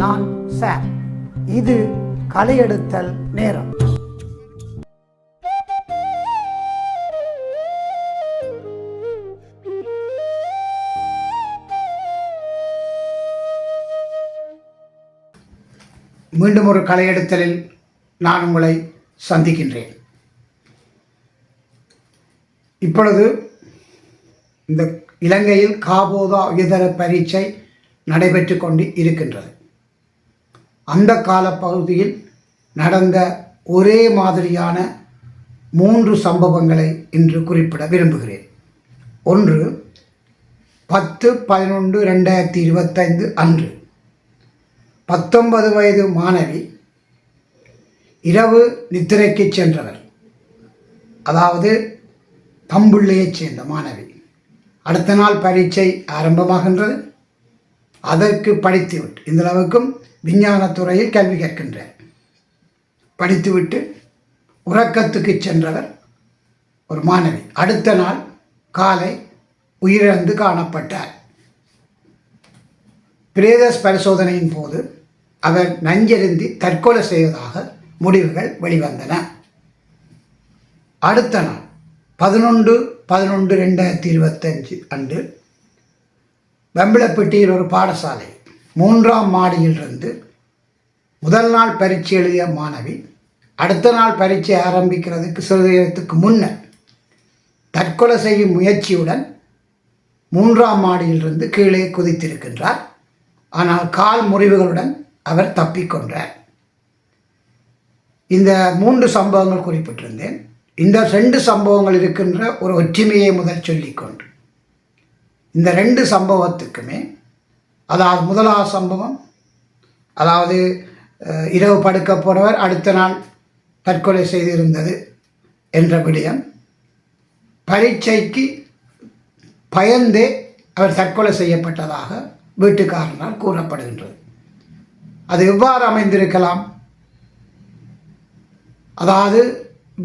நான் சார். இது கலையெடுத்தல் நேரம். மீண்டும் ஒரு கலையெடுத்தலில் நான் உங்களை சந்திக்கின்றேன். இப்பொழுது இந்த இலங்கையில் காபோதா உயர்தர பரீட்சை நடைபெற்று கொண்டு இருக்கின்றது. அந்த காலப்பகுதியில் நடந்த ஒரே மாதிரியான மூன்று சம்பவங்களை இன்று குறிப்பிட விரும்புகிறேன். ஒன்று பத்து பதினொன்று ரெண்டாயிரத்தி இருபத்தைந்து அன்று. பத்தொன்பது வயது மாணவி இரவு நித்திரைக்கு சென்றவர். அதாவது தம்புள்ளையைச் சேர்ந்த மாணவி. அடுத்த நாள் பரீட்சை ஆரம்பமாகின்றது. அதற்கு படித்துவிட்டு இந்த அளவுக்கும் விஞ்ஞானத்துறையில் கல்வி கற்கின்றார் படித்துவிட்டு உறக்கத்துக்கு சென்றவர் ஒரு மாணவி. அடுத்த நாள் காலை உயிரிழந்து காணப்பட்டார். பிரேதஸ் பரிசோதனையின் போது அவர் நஞ்செருந்தி தற்கொலை செய்வதாக முடிவுகள் வெளிவந்தன. அடுத்த நாள் பதினொன்று பதினொன்று ரெண்டாயிரத்தி இருபத்தஞ்சு அன்று வெம்பளப்பட்டியில் ஒரு பாடசாலை மூன்றாம் மாடியிலிருந்து முதல் நாள் பரீட்சை எழுதிய மாணவி அடுத்த நாள் பரீட்சை ஆரம்பிக்கிறதுக்கு சிறிது நேரத்துக்கு முன்னர் தற்கொலை செய்யும் முயற்சியுடன் மூன்றாம் மாடியிலிருந்து கீழே குதித்திருக்கின்றார். ஆனால் கால் முறிவுகளுடன் அவர் தப்பிக்கொண்டார் இந்த மூன்று சம்பவங்கள் குறிப்பிட்டிருந்தேன். இந்த ரெண்டு சம்பவங்கள் இருக்கின்ற ஒரு ஒற்றுமையை முதல் சொல்லிக்கொண்டு இந்த ரெண்டு சம்பவத்துக்குமே அதாவது முதலாவது சம்பவம் அதாவது இரவு படுக்க போனவர் அடுத்த நாள் தற்கொலை செய்திருந்தது என்ற விடயம். பரீட்சைக்கு பயந்தே அவர் தற்கொலை செய்யப்பட்டதாக வீட்டுக்காரனால் கூறப்படுகின்றது. அது எவ்வாறு அமைந்திருக்கலாம்? அதாவது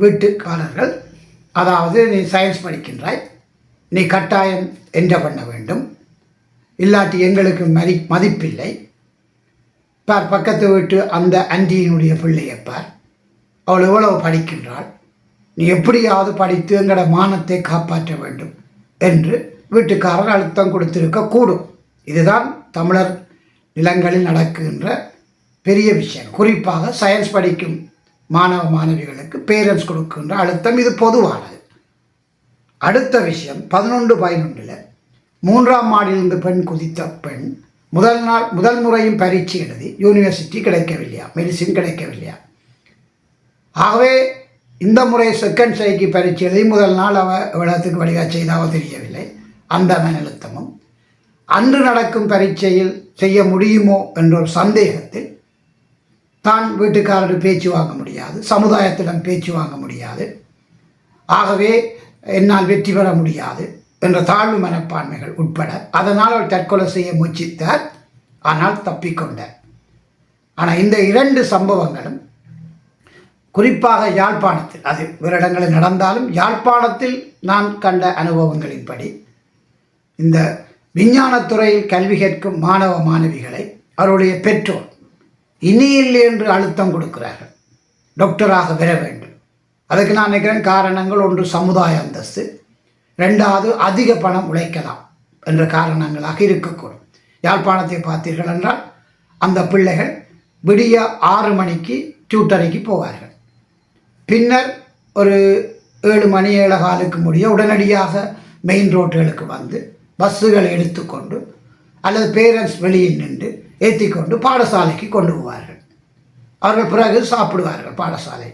வீட்டுக்காரர்கள் அதாவது நீ சயின்ஸ் படிக்கின்றாய் நீ கட்டாயம் என்ன பண்ண வேண்டும். இல்லாட்டி எங்களுக்கு மதி மதிப்பில்லை. பார் பக்கத்து வீட்டு அந்த அண்டியினுடைய பிள்ளையை பார். அவள் எவ்வளவு படிக்கின்றாள்? நீ எப்படியாவது படித்து எங்களோட மானத்தை காப்பாற்ற வேண்டும் என்று வீட்டுக்காரர் அழுத்தம் கொடுத்திருக்க கூடும். இதுதான் தமிழர் நிலங்களில் நடக்கின்ற பெரிய விஷயம். குறிப்பாக சயின்ஸ் படிக்கும் மாணவ மாணவிகளுக்கு பேரண்ட்ஸ் கொடுக்கின்ற அழுத்தம் இது பொதுவானது. அடுத்த விஷயம் பதினொன்று பதினொன்றில் மூன்றாம் மாடியிலிருந்து பெண் குதித்த பெண் முதல் நாள் முதல் முறையும் பரீட்சை எழுதி யூனிவர்சிட்டி கிடைக்கவில்லையா? மெடிசின் கிடைக்கவில்லையா? ஆகவே இந்த முறை செகண்ட் சைக்கு பரீட்சை எழுதி முதல் நாள் அவ விளத்துக்கு வழிகாக செய்தாவோ தெரியவில்லை. அந்த மனழுத்தமும் அன்று நடக்கும் பரீட்சையில் செய்ய முடியுமோ என்ற ஒரு சந்தேகத்தில் தான் வீட்டுக்காரர் பேச்சு வாங்க முடியாது சமுதாயத்திடம் பேச்சு வாங்க முடியாது. ஆகவே என்னால் வெற்றி பெற முடியாது. என்ற தாழ்வு மனப்பான்மைகள் உட்பட அதனால் அவர் தற்கொலை செய்ய முயற்சித்தார் ஆனால் தப்பிக்கொண்டார் ஆனால் இந்த இரண்டு சம்பவங்களும் குறிப்பாக யாழ்ப்பாணத்தில் அது வேறு இடங்களில் நடந்தாலும் யாழ்ப்பாணத்தில் நான் கண்ட அனுபவங்களின்படி இந்த விஞ்ஞானத்துறையில் கல்வி கேட்கும் மாணவ மாணவிகளை அவருடைய பெற்றோர் இனியில்லை என்று அழுத்தம் கொடுக்கிறார்கள். டாக்டராக பெற வேண்டும். அதுக்கு நான் நினைக்கிறேன் காரணங்கள் ஒன்று சமுதாய அந்தஸ்து. ரெண்டாவது அதிக பணம் உழைக்கலாம் என்ற காரணங்களாக இருக்கக்கூடும். யாழ்ப்பாணத்தை பார்த்தீர்கள் என்றால் அந்த பிள்ளைகள் விடிய ஆறு மணிக்கு டியூட்டரைக்கு போவார்கள். பின்னர் ஒரு ஏழு மணி ஏழு காலுக்கு முடிய உடனடியாக மெயின் ரோட்டுகளுக்கு வந்து பஸ்ஸுகளை எடுத்துக்கொண்டு அல்லது பேரண்ட்ஸ் வெளியில் நின்று ஏற்றிக்கொண்டு பாடசாலைக்கு கொண்டு போவார்கள். அவர்கள் பிறகு சாப்பிடுவார்கள் பாடசாலை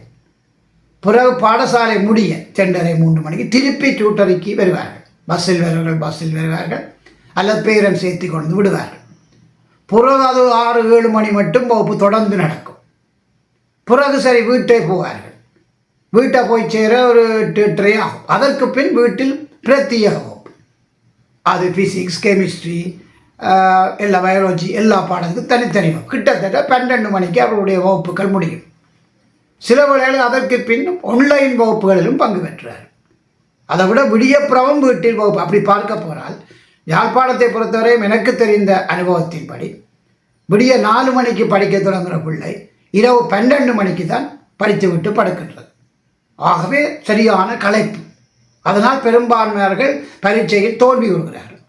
பிறகு பாடசாலை முடிய தெண்டரை மூன்று மணிக்கு திருப்பி டியூட்டரிக்கு வருவார்கள். பஸ்ஸில் வருவார்கள் பஸ்ஸில் வருவார்கள். அல்லது பேரன் சேர்த்து கொண்டு விடுவார்கள். பிறகு அது ஆறு ஏழு மணி மட்டும் வகுப்பு தொடர்ந்து நடக்கும். பிறகு சரி வீட்டை போவார்கள். வீட்டை போய் சேர ஒரு எட்டரை ஆகும். அதற்கு பின் வீட்டில் பிரத்யேக வகுப்பு. அது ஃபிசிக்ஸ் கெமிஸ்ட்ரி எல்லா பயாலஜி எல்லா பாடத்துக்கும் தனித்தனி கிட்டத்தட்ட பன்னெண்டு மணிக்கு அவருடைய வகுப்புகள் முடியும். சில வேளைகளில் அதற்கு பின் ஆன்லைன் வகுப்புகளிலும் பங்கு பெற்றார். அதை விட விடியப்புறமும் வீட்டில் வகுப்பு அப்படி பார்க்க போனால் யாழ்ப்பாணத்தை பொறுத்தவரையும் எனக்கு தெரிந்த அனுபவத்தின்படி விடிய நாலு மணிக்கு படிக்க தொடங்குகிற பிள்ளை இரவு பன்னெண்டு மணிக்கு தான் படித்து விட்டு படுக்கின்றது. ஆகவே சரியான களைப்பு. அதனால் பெரும்பான்மையர்கள் பரீட்சையில் தோல்வி வருகிறார்கள்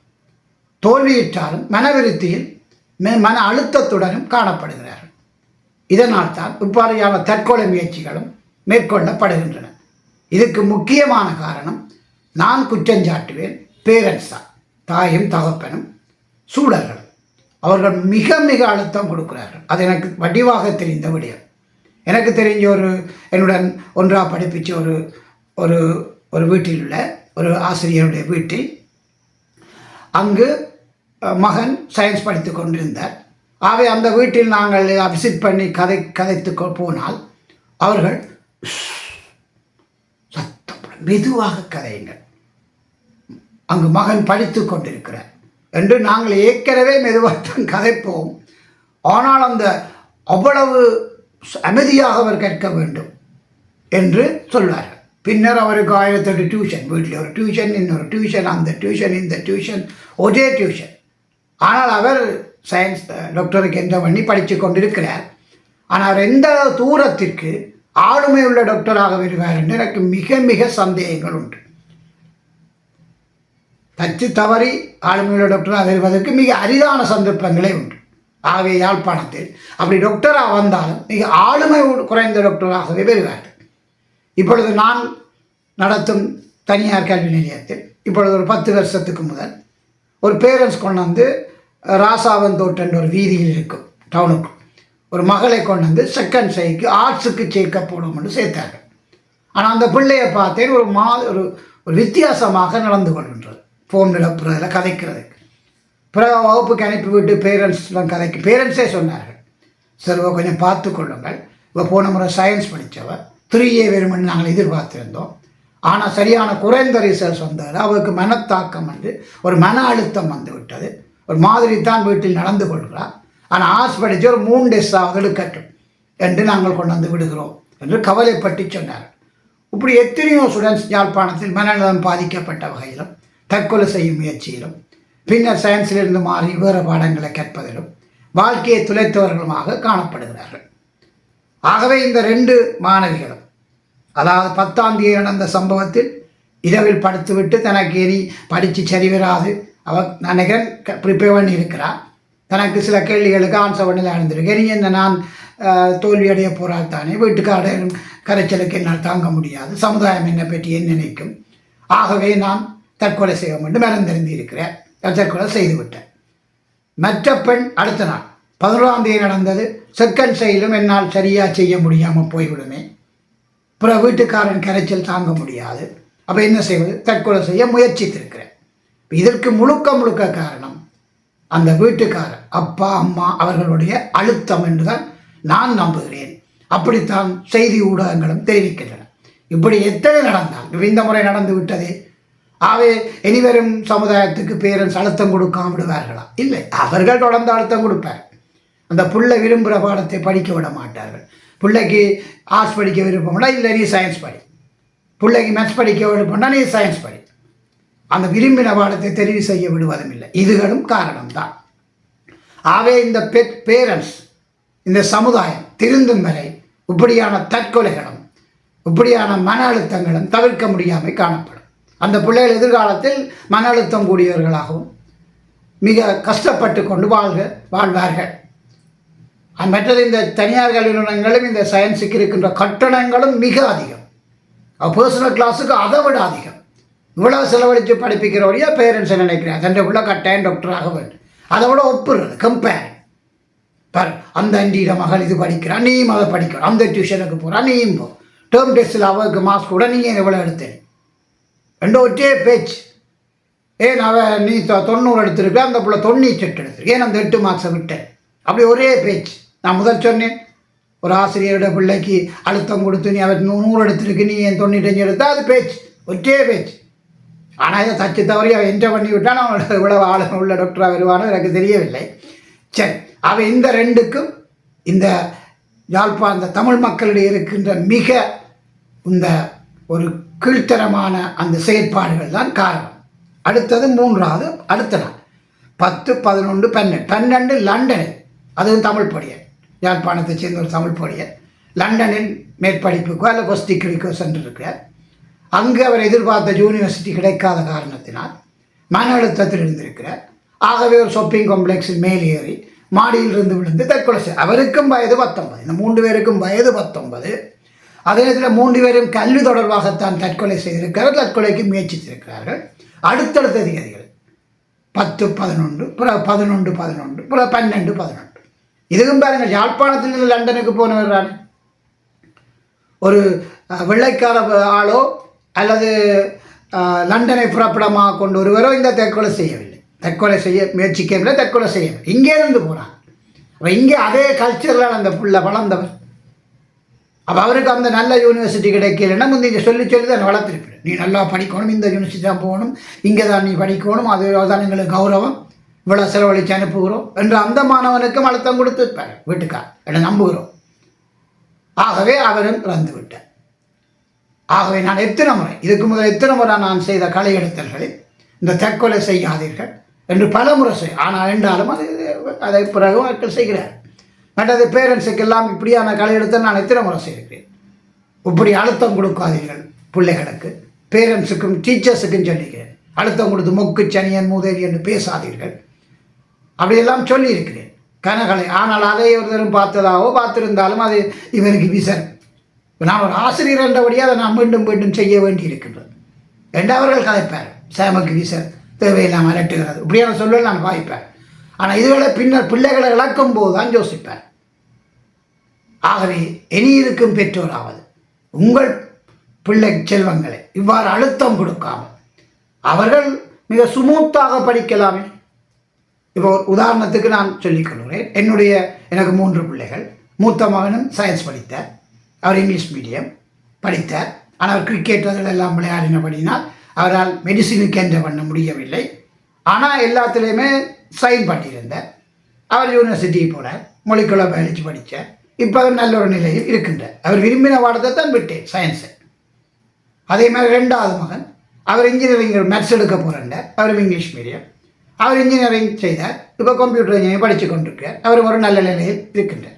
தோல்வியிட்டாலும் மனவிருத்தியில் மெ- மன அழுத்தத்துடனும் காணப்படுகிறார்கள். இதனால் தான் இவ்வாறான தற்கொலை முயற்சிகளும் மேற்கொள்ளப்படுகின்றன. இதுக்கு முக்கியமான காரணம் நான் குற்றஞ்சாட்டுவேன் பேரண்ட்ஸ் தான் தாயும் தகப்பனும் சூழர்கள் அவர்கள் மிக மிக அழுத்தம் கொடுக்கிறார்கள். அது எனக்கு வடிவாக தெரிந்த விடயம். எனக்கு தெரிஞ்ச ஒரு என்னுடன் ஒன்றா படிப்பிச்ச ஒரு ஒரு ஒரு வீட்டில் உள்ள ஒரு ஆசிரியருடைய வீட்டில் அங்கு மகன் சயின்ஸ் படித்து கொண்டிருந்தார். ஆகவே அந்த வீட்டில் நாங்கள் விசிட் பண்ணி கதை கதைத்து போனால் அவர்கள் சத்தம் மெதுவாக கதையுங்கள். அங்கு மகன் படித்து கொண்டிருக்கிறார் என்று நாங்கள் ஏற்கனவே மெதுவாகத்தான் கதைப்போம். ஆனால் அந்த அவ்வளவு அமைதியாக அவர் கேட்க வேண்டும் என்று சொல்வார்கள். பின்னர் அவருக்கு ஆயிரத்தெட்டு டியூஷன் வீட்டில் ஒரு டியூஷன் இன்னொரு டியூஷன் அந்த டியூஷன் இந்த டியூஷன் ஒரே டியூஷன் ஆனால் அவர் சயின்ஸ் டாக்டருக்கு எந்த பண்ணி படித்து கொண்டிருக்கிறார். ஆனால் அவர் எந்த தூரத்திற்கு ஆளுமை உள்ள டாக்டராக வருவார் என்று எனக்கு மிக மிக சந்தேகங்கள் உண்டு. தச்சு தவறி ஆளுமையுள்ள டாக்டராக வருவதற்கு மிக அரிதான சந்தர்ப்பங்களே உண்டு. ஆகவே யாழ்ப்பாணத்தில் அப்படி டாக்டராக வந்தாலும் மிக ஆளுமை உ- குறைந்த டாக்டராகவே வருவார். இப்பொழுது நான் நடத்தும் தனியார் கல்வி நிலையத்தில் இப்பொழுது ஒரு பத்து வருஷத்துக்கு முதல் ஒரு பேரண்ட்ஸ் கொண்டு வந்து ராசாவந்தோட்டன்ற ஒரு வீதியில் இருக்கும் டவுனுக்கு ஒரு மகளை கொண்டு வந்து செகண்ட் சைக்கு ஆர்ட்ஸுக்கு சேர்க்க போடும்னு சேர்த்தாங்க ஆனால் அந்த பிள்ளையை பார்த்தேன் ஒரு மா ஒரு ஒரு வித்தியாசமாக நடந்து கொள்கின்றது ஃபோன் நிலப்புறதில் கதைக்கிறதுக்கு பிறகு வகுப்புக்கு அனுப்பிவிட்டு பேரண்ட்ஸ்லாம் கதைக்கு பேரண்ட்ஸே சொன்னார்கள் சரி கொஞ்சம் பார்த்து கொள்ளுங்கள். இவ போன முறை சயின்ஸ் படித்தவ. த்ரீ ஏ நாங்கள் எதிர்பார்த்துருந்தோம். ஆனால் சரியான குறைந்த ரிசல்ட்ஸ் வந்ததில் அவளுக்கு மனத்தாக்கம் வந்து ஒரு மன அழுத்தம் வந்து விட்டது. ஒரு மாதிரி தான் வீட்டில் நடந்து கொள்கிறார். ஆனால் ஆர்ட்ஸ் படித்து ஒரு மூணு டேஸாவது எடுக்கட்டும் என்று நாங்கள் கொண்டு வந்து விடுகிறோம் என்று கவலைப்பட்டு சொன்னார். இப்படி எத்தனையோ ஸ்டூடெண்ட்ஸ் யாழ்ப்பாணத்தில் மனநலம் பாதிக்கப்பட்ட வகையிலும் தற்கொலை செய்யும் முயற்சியிலும் பின்னர் சயின்ஸிலிருந்து மாறி வேறு பாடங்களை கற்பதிலும் வாழ்க்கையை துளைத்தவர்களுமாக காணப்படுகிறார்கள். ஆகவே இந்த ரெண்டு மாணவிகளும் அதாவது பத்தாம் தேதி நடந்த சம்பவத்தில் இரவில் படுத்துவிட்டு தனக்கு இனி படித்து சரி வராது அவ நான் நினைக்கிறேன் ப்ரிப்பேர் பண்ணி இருக்கிறாள் தனக்கு சில கேள்விகளுக்கு ஆன்சர் பண்ணல அடைந்திருக்கு இனி என்ன நான் தோல்வி அடைய போகிறால் தானே. வீட்டுக்கார கரைச்சலுக்கு என்னால் தாங்க முடியாது. சமுதாயம் என்னை பற்றி என் நினைக்கும்? ஆகவே நான் தற்கொலை செய்ய வேண்டும். மறந்தறிந்து இருக்கிறேன் தற்கொலை செய்துவிட்டேன் மற்ற பெண் அடுத்த நாள் பதினோராம் தேதி நடந்தது. செகண்ட் செயலும் என்னால் சரியாக செய்ய முடியாமல் போய்விடுமே. அப்புறம் வீட்டுக்காரன் கரைச்சல் தாங்க முடியாது. அப்போ என்ன செய்வது? தற்கொலை செய்ய முயற்சித்திருக்கிறேன் இதற்கு முழுக்க முழுக்க காரணம் அந்த வீட்டுக்காரர். அப்பா அம்மா அவர்களுடைய அழுத்தம் என்றுதான் நான் நம்புகிறேன். அப்படித்தான் செய்தி ஊடகங்களும் தெரிவிக்கின்றன. இப்படி எத்தனை நடந்தால் இந்த முறை நடந்து விட்டதே? ஆகவே இனிவரும் சமுதாயத்துக்கு பேரண்ட்ஸ் அழுத்தம் கொடுக்காம விடுவார்களா? இல்லை அவர்கள் தொடர்ந்து அழுத்தம் கொடுப்பார். அந்த பிள்ளை விரும்புகிற பாடத்தை படிக்க விட மாட்டார்கள். பிள்ளைக்கு ஆர்ட்ஸ் படிக்க விருப்பம்னா இல்லை நீ சயின்ஸ் படி. பிள்ளைக்கு மேத்ஸ் படிக்க விருப்பம்னா நீ சயின்ஸ் படி. அந்த விரும்பின பாடத்தை தெரிவு செய்ய விடுவதும் இல்லை இதுகளும் காரணம்தான். ஆகவே இந்த பெட் பேரண்ட்ஸ் இந்த சமுதாயம் திருந்தும் வரை இப்படியான தற்கொலைகளும் இப்படியான மன அழுத்தங்களும் தவிர்க்க முடியாமல் காணப்படும். அந்த பிள்ளைகள் எதிர்காலத்தில் மன அழுத்தம் கூடியவர்களாகவும் மிக கஷ்டப்பட்டு கொண்டு வாழ்க வாழ்வார்கள். மற்றது இந்த தனியார் கல்வி நிறுவனங்களும் இந்த சயின்ஸுக்கு இருக்கின்ற கட்டணங்களும் மிக அதிகம். பர்சனல் கிளாஸுக்கு அதை விட அதிகம். இவ்வளோ செலவழித்து படிப்பிக்கிறவரையா பேரண்ட்ஸை நினைக்கிறேன் தன் உள்ள கட்டாயம் டாக்டராக வேண்டும். அதை விட ஒப்புறது கம்பேர் பார் அந்த அண்டியிட மகள் இது படிக்கிறான் நீயும் அதை படிக்கிறான் அந்த டியூஷனுக்கு போகிறான் நீயும் போ. டேர்ம் டெஸ்ட்டில் அவருக்கு மார்க்ஸ் கூட நீங்கள் எவ்வளோ எடுத்தேன்? ரெண்டு ஒற்றே பேச்சு. ஏன் அவன் நீ தொ- தொண்ணூறு எடுத்திருக்க அந்த பிள்ளை தொண்ணூற்றி எட்டு எடுத்திருக்கு. ஏன் அந்த எட்டு மார்க்ஸை விட்டேன்? அப்படி ஒரே பேச்சு. நான் முதல் சொன்னேன். ஒரு ஆசிரியரோட பிள்ளைக்கு அழுத்தம் கொடுத்து நீ அவர் நூறு எடுத்திருக்கு நீ என் தொண்ணூற்றஞ்சு எடுத்தா? அது பேச்சு. ஒற்றே பேச்சு. ஆனால் இதை தச்சு தவறி அவன் என்ஜாய் பண்ணி விட்டான். அவன் இவ்வளவு ஆளுங்க உள்ள டாக்டராக வருவானோ எனக்கு தெரியவில்லை. சரி அவன் இந்த ரெண்டுக்கும் இந்த யாழ்ப்பா இந்த தமிழ் மக்களிடையே இருக்கின்ற மிக இந்த ஒரு கீழ்த்தரமான அந்த செயற்பாடுகள் தான் காரணம். அடுத்தது மூன்றாவது அடுத்த நாள் பத்து பதினொன்று பன்னெண்டு. பன்னெண்டு லண்டனில் அதுவும் தமிழ் பொடியன். யாழ்ப்பாணத்தை சேர்ந்த ஒரு தமிழ் பொடியன். லண்டனில் மேற்படிப்புக்கோ அல்ல கொஸ்ட் சென்றிருக்கிறார். அங்கு அவர் எதிர்பார்த்த யூனிவர்சிட்டி கிடைக்காத காரணத்தினால் மன அழுத்தத்தில் இருந்திருக்கிறார். ஆகவே ஒரு ஷாப்பிங் காம்ப்ளெக்ஸில் மேலேறி மாடியில் இருந்து விழுந்து தற்கொலை செய்ய அவருக்கும் வயது பத்தொன்பது இந்த மூன்று பேருக்கும் வயது பத்தொன்பது. அதே நேரத்தில் மூன்று பேரும் கல்வி தொடர்பாகத்தான் தற்கொலை செய்திருக்கிறார்கள் தற்கொலைக்கு முயற்சித்திருக்கிறார்கள். அடுத்தடுத்த அதிகாரிகள் பத்து பதினொன்று பிற பதினொன்று பதினொன்று பிற பன்னெண்டு பதினொன்று. இதுக்கும் பாருங்கள் யாழ்ப்பாணத்தில் லண்டனுக்கு போனவர் ஒரு வெள்ளைக்கார ஆளோ அல்லது லண்டனை புறப்படமாக கொண்டு ஒருவரோ இந்த தற்கொலை செய்யவில்லை. தற்கொலை செய்ய முயற்சிக்கவில்லை தற்கொலை செய்யவில்லை. இங்கே இருந்து அப்போ இங்கே அதே கல்ச்சரில் அந்த புள்ள வளர்ந்தவர். அப்போ அவருக்கு அந்த நல்ல யூனிவர்சிட்டி கிடைக்கலன்னா முந்தைய இங்கே சொல்லி சொல்லி தான் வளர்த்துருப்பேன் நீ நல்லா படிக்கணும் இந்த யூனிவர்சிட்டி தான் போகணும் இங்கே தான் நீ படிக்கணும் அது தான் எங்களுக்கு கௌரவம். இவ்வளோ செலவழித்து அனுப்புகிறோம் என்று அந்த மாணவனுக்கும் அழுத்தம் கொடுத்துருப்பார் வீட்டுக்கார். என்னை நம்புகிறோம். ஆகவே அவரும் இறந்து விட்டார். ஆகவே நான் எத்தனை முறை இதுக்கு முதல் எத்தனை முறை நான் செய்த களை எடுத்தல்களில் இந்த தற்கொலை செய்யாதீர்கள் என்று பல முறை செய் ஆனால் என்றாலும் அது அதை பிறகு மக்கள் செய்கிறார். மற்றது பேரண்ட்ஸுக்கு எல்லாம் இப்படியான களை எடுத்தல் நான் எத்தனை முறை செய்கிறேன் இப்படி அழுத்தம் கொடுக்காதீர்கள் பிள்ளைகளுக்கு. பேரண்ட்ஸுக்கும் டீச்சர்ஸுக்கும் சொல்லிக்கிறேன். அழுத்தம் கொடுத்து மொக்கு சனியன் மூதேவி என்று பேசாதீர்கள். அப்படியெல்லாம் சொல்லியிருக்கிறேன். கனகலை ஆனால் அதை ஒருத்தரும் பார்த்ததாவோ பார்த்துருந்தாலும் அது இவருக்கு விசன் நான் ஒரு ஆசிரியர் என்றபடியாக அதை நான் மீண்டும் மீண்டும் செய்ய வேண்டி இருக்கின்றது ரெண்டாவர்கள் அவர்கள் கதைப்பார். சேமக்கு வீசர் தேவையில்லாமல் அலட்டுகிறது இப்படியான சொல்ல நான் வாய்ப்பேன். ஆனால் இதுகளை பின்னர் பிள்ளைகளை இழக்கும் போது தான் யோசிப்பேன். ஆகவே இனி இருக்கும் பெற்றோராவது உங்கள் பிள்ளை செல்வங்களை இவ்வாறு அழுத்தம் கொடுக்காமல் அவர்கள் மிக சுமூத்தாக படிக்கலாமே. இப்போ உதாரணத்துக்கு நான் சொல்லிக் கொள்கிறேன். என்னுடைய எனக்கு மூன்று பிள்ளைகள். மூத்த மகனும் சயின்ஸ் படித்தார் அவர் இங்கிலீஷ் மீடியம் படித்தார். ஆனால் அவர் கிரிக்கெட் அதில் எல்லாம் விளையாடினபடினால் அவரால் மெடிசினுக்கு என்ற பண்ண முடியவில்லை. ஆனால் எல்லாத்துலேயுமே சைன் பண்ணியிருந்தார் அவர் யூனிவர்சிட்டிக்கு போனார். மொழிக்குள்ள பயிற்சி படித்தார். இப்போ அவர் நல்ல ஒரு நிலையில் இருக்கின்றார். அவர் விரும்பின பாடத்தை தான் விட்டேன் சயின்ஸை அதே மாதிரி ரெண்டாவது மகன் அவர் இன்ஜினியரிங் மேத்ஸ் எடுக்க போகிறார் அவரும் இங்கிலீஷ் மீடியம். அவர் இன்ஜினியரிங் செய்தார். இப்போ கம்ப்யூட்டர் இன்ஜினியரிங் படித்து கொண்டிருக்கார் அவர் ஒரு நல்ல நிலையில் இருக்கின்றார்.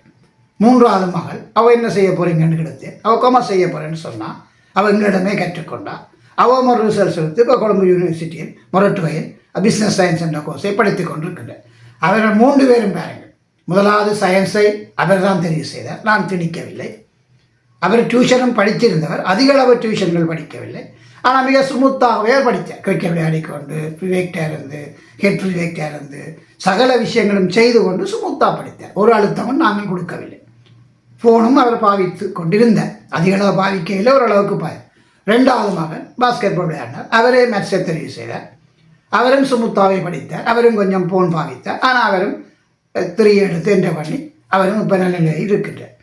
மூன்றாவது மகள் அவள் என்ன செய்ய போகிறீங்கன்னு கிடைத்து அவள் கொமர்ஸ் செய்ய போகிறேன்னு சொன்னால் அவள் எங்களிடமே கற்றுக்கொண்டா. அவள் ஒரு ரிசல்ட்ஸ் எடுத்து இப்போ கொழும்பு யூனிவர்சிட்டியில் மொரட்டுவையில் பிஸ்னஸ் சயின்ஸ் என்ற கோர்ஸை படித்து கொண்டிருக்கின்றேன் அவர்கள் மூன்று பேரும் பாருங்கள் முதலாவது சயின்ஸை அவர் தான் தெரிவு செய்தார். நான் திணிக்கவில்லை. அவர் டியூஷனும் படித்திருந்தவர். அதிக அளவு டியூஷன்கள் படிக்கவில்லை. ஆனால் மிக சுமுத்தாகவே படித்தார். கிரிக்கெட் விளையாடிக்கொண்டு விவேக்டா இருந்து ஹெட் விவேக்டா இருந்து சகல விஷயங்களும் செய்து கொண்டு சுமுத்தாக படித்தார். ஒரு அழுத்தமும் நாங்கள் கொடுக்கவில்லை. ஃபோனும் அவர் பாவித்து கொண்டிருந்தார். அதிக அளவு பாவிக்கையில் ஓரளவுக்கு பாய் ரெண்டாவது மகன் பாஸ்கெட் பால் விளையாடினார். அவரே மேட்சை தெரிவு செய்தார். அவரும் சுமுத்தாவை படித்தார். அவரும் கொஞ்சம் ஃபோன் பாவித்தார். ஆனால் அவரும் த்ரீ எடுத்து என்ற பண்ணி அவரும் இப்போ நல்ல நிலையில் இருக்கின்றார்.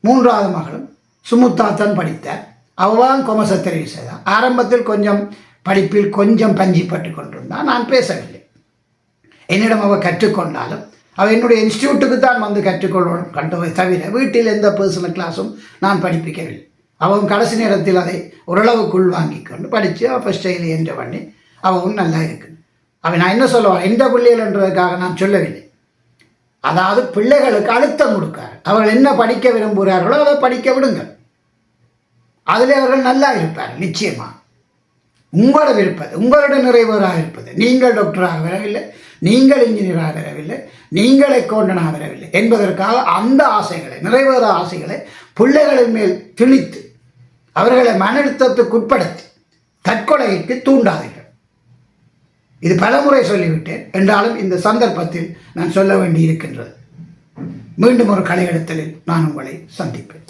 மூன்றாவது மகளும் சுமுத்தாத்தான் படித்தார். அவதான் கொமச தெரிவு செய்தார். ஆரம்பத்தில் கொஞ்சம் படிப்பில் கொஞ்சம் பஞ்சிப்பட்டு கொண்டிருந்தான். நான் பேசவில்லை. என்னிடம் அவள் கற்றுக்கொண்டாலும் அவள் என்னுடைய இன்ஸ்டியூட்டுக்கு தான் வந்து கற்றுக்கொள்ளணும். கண்டவை தவிர வீட்டில் எந்த பர்சனல் கிளாஸும் நான் படிப்பிக்கவில்லை. அவன் கடைசி நேரத்தில் அதை ஓரளவுக்குள் வாங்கி கொண்டு படித்து அவள் ஃபஸ்ட் ஸ்டைல் என்ற பண்ணி அவவும் நல்லா இருக்கு அவன் நான் என்ன சொல்லுவான் எந்த பிள்ளைகள்ன்றதுக்காக நான் சொல்லவில்லை. அதாவது பிள்ளைகளுக்கு அழுத்தம் கொடுக்கார் அவர்கள் என்ன படிக்க விரும்புகிறார்களோ அதை படிக்க விடுங்கள். அதில் அவர்கள் நல்லா இருப்பார் நிச்சயமாக உங்களோட விருப்பது உங்களோட நிறைவேறாக இருப்பது. நீங்கள் டாக்டராக வரவில்லை நீங்கள் இன்ஜினியராக வரவில்லை நீங்கள் அக்கௌண்டனாக வரவில்லை என்பதற்காக அந்த ஆசைகளை நிறைவேற ஆசைகளை பிள்ளைகளின் மேல் திணித்து அவர்களை மன அழுத்தத்துக்கு உட்படுத்தி தற்கொலைக்கு தூண்டாதீர்கள். இது பலமுறை சொல்லிவிட்டேன் என்றாலும் இந்த சந்தர்ப்பத்தில் நான் சொல்ல வேண்டி இருக்கின்றது மீண்டும் ஒரு கலை எடுத்தலில் நான் உங்களை சந்திப்பேன்.